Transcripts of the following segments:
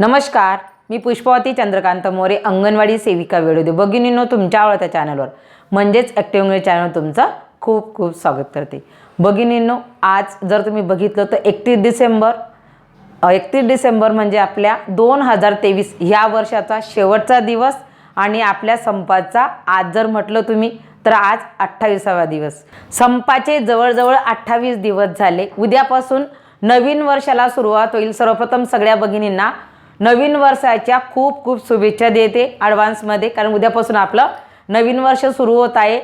नमस्कार मी पुष्पावती चंद्रकांत मोरे अंगणवाडी सेविका वेळोदे भगिनींनो तुमच्या आवडत्या चॅनलवर म्हणजेच ॲक्टिव्ह इंग्लिश चॅनल तुमचं खूप खूप स्वागत करते. भगिनींनो आज जर तुम्ही बघितलं तर एकतीस डिसेंबर एकतीस डिसेंबर म्हणजे आपल्या दोन हजार तेवीस ह्या वर्षाचा शेवटचा दिवस आणि आपल्या संपाचा आज जर म्हटलं तुम्ही तर आज अठ्ठावीसावा दिवस. संपाचे जवळजवळ अठ्ठावीस दिवस झाले. उद्यापासून नवीन वर्षाला सुरुवात होईल. सर्वप्रथम सगळ्या भगिनींना नवीन वर्षाच्या खूप खूप शुभेच्छा देते ॲडव्हान्समध्ये कारण उद्यापासून आपलं नवीन वर्ष सुरू होत आहे.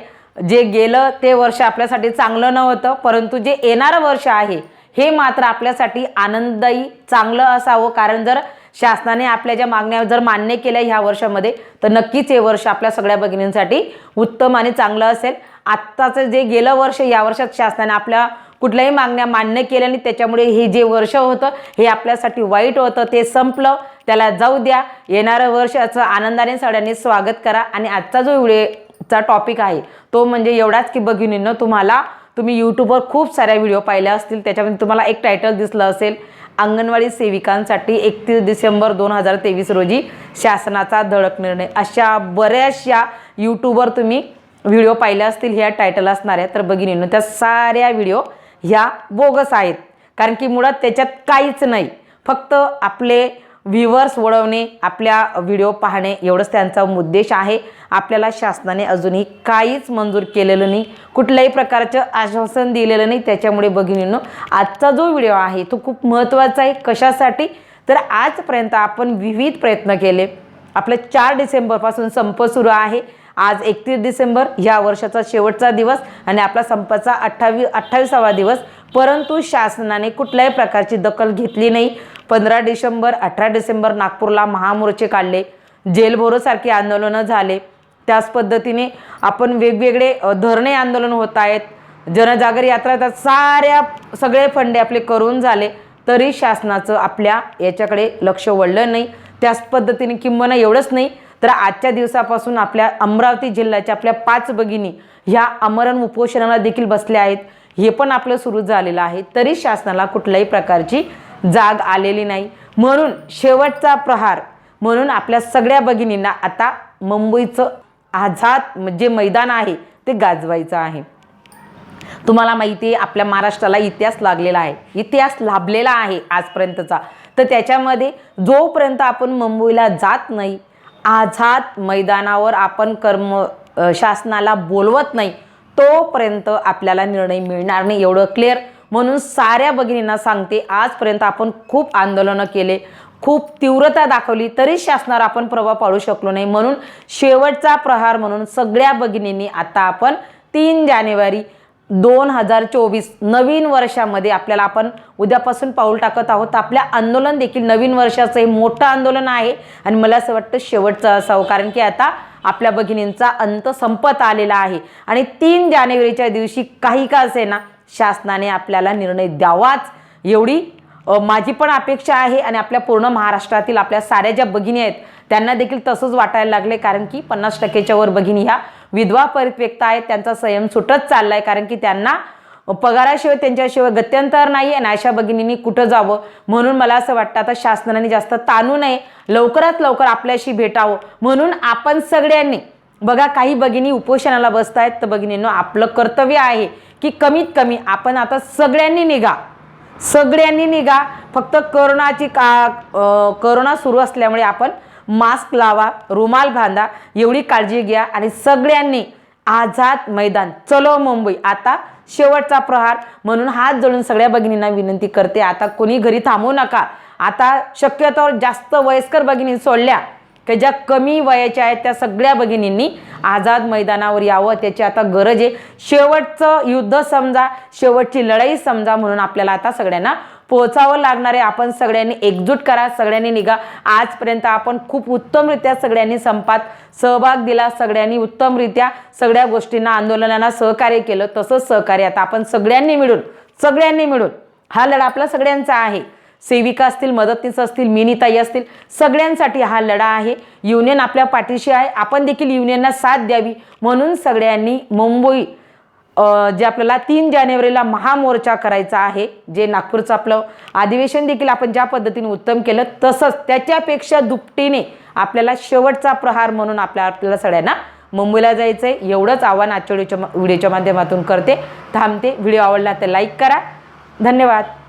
जे गेलं ते वर्ष आपल्यासाठी चांगलं नव्हतं. परंतु जे येणारं वर्ष आहे हे मात्र आपल्यासाठी आनंददायी चांगलं असावं. कारण जर शासनाने आपल्या ज्या मागण्या जर मान्य केल्या ह्या वर्षामध्ये तर नक्कीच हे वर्ष आपल्या सगळ्या भगिनींसाठी उत्तम आणि चांगलं असेल. आत्ताचं जे गेलं वर्ष या वर्षात शासनाने आपल्या कुठल्याही मागण्या मान्य केल्या आणि त्याच्यामुळे हे जे वर्ष होतं हे आपल्यासाठी वाईट होतं ते संपलं. त्याला जाऊ द्या. येणारं वर्ष असं आनंदाने सगळ्यांनी स्वागत करा. आणि आजचा जो व्हिडिओचा टॉपिक आहे तो म्हणजे एवढाच की बघिनीनं तुम्हाला तुम्ही यूट्यूबवर खूप साऱ्या व्हिडिओ पाहिल्या असतील. त्याच्यामध्ये तुम्हाला एक टायटल दिसलं असेल अंगणवाडी सेविकांसाठी एकतीस डिसेंबर दोन हजार तेवीस रोजी शासनाचा धडक निर्णय. अशा बऱ्याचशा यूट्यूबवर तुम्ही व्हिडिओ पाहिल्या असतील ह्या टायटल असणाऱ्या तर बघिनीनं त्या साऱ्या व्हिडिओ ह्या बोगस आहेत. कारण की मुळात त्याच्यात काहीच नाही. फक्त आपले व्ह्युअर्स वळवणे आपल्या व्हिडिओ पाहणे एवढंच त्यांचा उद्देश आहे. आपल्याला शासनाने अजूनही काहीच मंजूर केलेलं नाही. कुठल्याही प्रकारचं आश्वासन दिलेलं नाही. त्याच्यामुळे भगिनींनो आजचा जो व्हिडिओ आहे तो खूप महत्त्वाचा आहे. कशासाठी? तर आजपर्यंत आपण विविध प्रयत्न केले. आपलं चार डिसेंबरपासून संप सुरू आहे. आज एकतीस डिसेंबर ह्या वर्षाचा शेवटचा दिवस आणि आपला संपाचा अठ्ठावी अठ्ठावीसावा दिवस. परंतु शासनाने कुठल्याही प्रकारची दखल घेतली नाही. पंधरा डिसेंबर अठरा डिसेंबर नागपूरला महामोर्चे काढले. जेलभरोसारखी आंदोलनं झाले. त्याच पद्धतीने आपण वेगवेगळे धरणे आंदोलन होत आहेत. जनजागर यात्रा तर साऱ्या सगळे फंडे आपले करून झाले. तरी शासनाचं आपल्या याच्याकडे लक्ष वळलं नाही. त्याच पद्धतीने किंबना एवढंच नाही. तर आजच्या दिवसापासून आपल्या अमरावती जिल्ह्याच्या आपल्या पाच भगिनी ह्या अमरण उपोषणाला देखील बसल्या आहेत. हे पण आपलं सुरू झालेलं आहे. तरी शासनाला कुठल्याही प्रकारची जाग आलेली नाही. म्हणून शेवटचा प्रहार म्हणून आपल्या सगळ्या भगिनींना आता मुंबईचं आझाद जे मैदान आहे ते गाजवायचं आहे. तुम्हाला माहिती आहे आपल्या महाराष्ट्राला इतिहास लागलेला आहे. इतिहास लाभलेला आहे आजपर्यंतचा. तर त्याच्यामध्ये जोपर्यंत आपण मुंबईला जात नाही आझाद मैदानावर आपण कर्म शासनाला बोलवत नाही तोपर्यंत आपल्याला निर्णय मिळणार नाही. एवढं क्लिअर म्हणून साऱ्या भगिनींना सांगते आजपर्यंत आपण खूप आंदोलनं केले खूप तीव्रता दाखवली तरी शासनावर आपण प्रभाव पाडू शकलो नाही. म्हणून शेवटचा प्रहार म्हणून सगळ्या भगिनींनी आता आपण तीन जानेवारी दोन हजार चोवीस नवीन वर्षामध्ये आपल्याला आपण उद्यापासून पाऊल टाकत आहोत. आपल्या आंदोलन देखील नवीन वर्षाचं हे मोठं आंदोलन आहे. आणि मला असं वाटतं शेवटचं असावं हो, कारण की आता आपल्या भगिनींचा अंत संपत आलेला आहे. आणि तीन जानेवारीच्या दिवशी काही का असेना शासनाने आपल्याला निर्णय द्यावाच एवढी माझी पण अपेक्षा आहे. आणि आपल्या पूर्ण महाराष्ट्रातील आपल्या साऱ्या ज्या भगिनी आहेत त्यांना देखील तसंच वाटायला लागले. कारण की पन्नास टक्केच्या वर भगिनी ह्या विधवा परित्यक्त आहेत त्यांचा संयम सुटत चाललाय कारण की त्यांना पगाराशिवाय त्यांच्याशिवाय गत्यंतर नाही आणि अशा भगिनींनी कुठं जावं? म्हणून मला असं वाटतं आता शासनाने जास्त ताणू नये लवकरात लवकर आपल्याशी भेटावं. म्हणून आपण सगळ्यांनी बघा काही भगिनी उपोषणाला बसत आहेत तर भगिनींनो आपलं कर्तव्य आहे की कमीत कमी आपण आता सगळ्यांनी निघा. सगळ्यांनी निघा. फक्त करोनाची का करोना सुरू असल्यामुळे आपण मास्क लावा रुमाल बांधा एवढी काळजी घ्या आणि सगळ्यांनी आझाद मैदान. चलो मुंबई. आता शेवटचा प्रहार म्हणून हात जोडून सगळ्या भगिनींना विनंती करते. आता कोणी घरी थांबू नका. आता शक्यतो जास्त वयस्कर भगिनी सोडल्या. की ज्या कमी वयाच्या आहेत त्या सगळ्या भगिनींनी आझाद मैदानावर यावं त्याची आता गरज आहे. शेवटचं युद्ध समजा शेवटची लढाई समजा म्हणून आपल्याला आता सगळ्यांना पोहोचावं लागणार आहे. आपण सगळ्यांनी एकजूट करा सगळ्यांनी निघा. आजपर्यंत आपण खूप उत्तमरित्या सगळ्यांनी संपात सहभाग दिला सगळ्यांनी उत्तमरित्या सगळ्या गोष्टींना आंदोलनाला सहकार्य केलं. तसंच सहकार्य आता आपण सगळ्यांनी मिळून सगळ्यांनी मिळून हा लढा आपला सगळ्यांचा आहे. सेविका असतील मदतनीस असतील मिनीताई असतील सगळ्यांसाठी हा लढा आहे. युनियन आपल्या पाठीशी आहे. आपण देखील युनियनला साथ द्यावी. म्हणून सगळ्यांनी मुंबई जे आपल्याला तीन जानेवारीला महामोर्चा करायचा आहे जे नागपूरचं आपलं अधिवेशन देखील आपण ज्या पद्धतीने उत्तम केलं तसंच त्याच्यापेक्षा दुपटीने आपल्याला शेवटचा प्रहार म्हणून आपल्या आपल्याला सगळ्यांना मुंबईला जायचं आहे एवढंच आव्हान आजच्या व्हिडिओच्या व्हिडिओच्या माध्यमातून करते. थांबते. व्हिडिओ आवडला तर लाईक करा. धन्यवाद.